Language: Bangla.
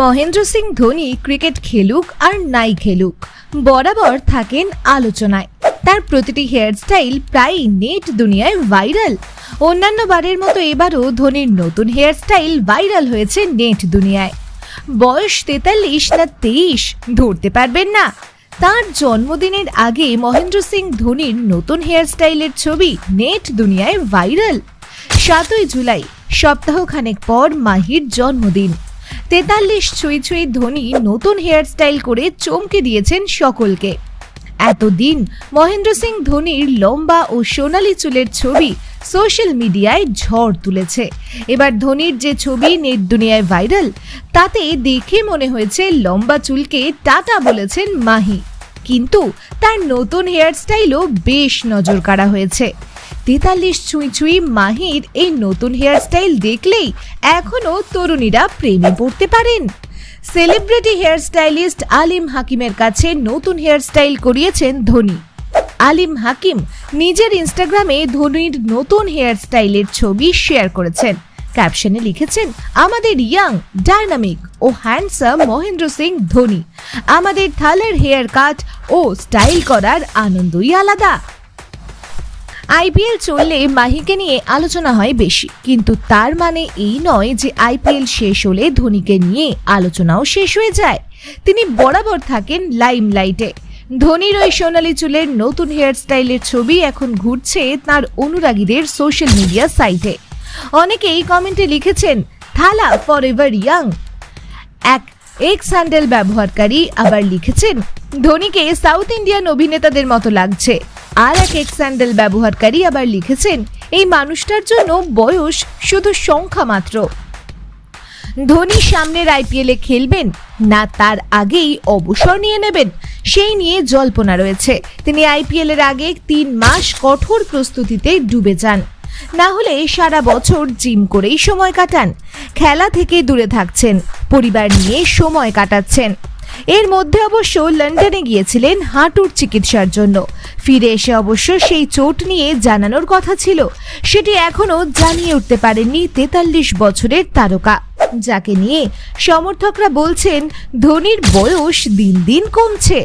মহেন্দ্র সিং ধোনি ক্রিকেট খেলুক আর নাই খেলুক, বরাবর থাকেন আলোচনায়। তার প্রতিটি হেয়ারস্টাইল প্রায় নেট দুনিয়ায় ভাইরাল অন্যান্য বারের মতো এবারও ধোনির নতুন হেয়ারস্টাইল ভাইরাল হয়েছে নেট দুনিয়ায়। বয়স তেতাল্লিশ না তেইশ, ধরতে পারবেন না। তার জন্মদিনের আগে মহেন্দ্র সিং ধোনির নতুন হেয়ারস্টাইলের ছবি নেট দুনিয়ায় ভাইরাল সাতই জুলাই, সপ্তাহখানেক পর মাহির জন্মদিন। তেতাল্লিশ ছুঁই ছুঁই ধোনি নতুন হেয়ারস্টাইল করে চমকে দিয়েছেন সকলকে। এতদিন মহেন্দ্র সিং ধোনির লম্বা ও সোনালি চুলের ছবি সোশ্যাল মিডিয়ায় ঝড় তুলেছে। এবার ধোনির যে ছবি নেট দুনিয়ায় ভাইরাল তাতে দেখে মনে হয়েছে লম্বা চুলকে টাটা বলেছেন মাহি। কিন্তু তার নতুন হেয়ারস্টাইলও বেশ নজর কাড়া হয়েছে। তেতাল্লিশ ছুঁই ছুঁই মাহির এই নতুন হেয়ারস্টাইল দেখলেই এখনও তরুণীরা প্রেমে পড়তে পারেন। সেলিব্রিটি হেয়ারস্টাইলিস্ট আলিম হাকিমের কাছে নতুন হেয়ারস্টাইল করিয়েছেন ধোনি। আলিম হাকিম নিজের ইনস্টাগ্রামে ধোনির নতুন হেয়ারস্টাইলের ছবি শেয়ার করেছেন। ক্যাপশনে লিখেছেন, আমাদের ইয়াং ডাইনামিক ও হ্যান্ডসাম মহেন্দ্র সিং ধোনি। আমাদের থালের হেয়ার কাট ও স্টাইল করার আনন্দই আলাদা। আইপিএল চললে মাহিকে নিয়ে আলোচনা হয় বেশি। কিন্তু তার মানে এই নয় যে আইপিএল শেষ হলে ধোনিকে নিয়ে আলোচনাও শেষ হয়ে যায়। তিনি বরাবর থাকেন লাইমলাইটে। ধোনির ওই সোনালি চুলের নতুন হেয়ারস্টাইলের ছবি এখন ঘুরছে তার অনুরাগীদের সোশ্যাল মিডিয়া সাইটে। অনেকেই কমেন্টে লিখেছেন, থালা ফর এভার ইয়াং এক এক্স হ্যান্ডেল ব্যবহারকারী আবার লিখেছেন, ধোনিকে সাউথ ইন্ডিয়ান অভিনেতাদের মতো লাগছে। আর এক এক্স হ্যান্ডেল ব্যবহারকারী আবার লিখেছেন, এই মানুষটার জন্য বয়স শুধু সংখ্যা মাত্র। ধোনি সামনের আইপিএলে খেলবেন, না তার আগেই অবসর নিয়ে নেবেন। সেই নিয়ে জল্পনা রয়েছে। তিনি আইপিএল এর আগে তিন মাস কঠোর প্রস্তুতিতে ডুবে যান। না হলে সারা বছর জিম করেই সময় কাটান। খেলা থেকে দূরে থাকছেন, পরিবার নিয়ে সময় কাটাচ্ছেন। এর মধ্যে অবশ্য লন্ডনে গিয়েছিলেন হাঁটুর চিকিৎসার জন্য। ফিরে এসে অবশ্য সেই চোট নিয়ে জানানোর কথা ছিল। সেটি এখনও জানিয়ে উঠতে পারেননি তেতাল্লিশ বছরের তারকা। যাকে নিয়ে সমর্থকরা বলছেন, ধোনির বয়স দিন দিন কমছে।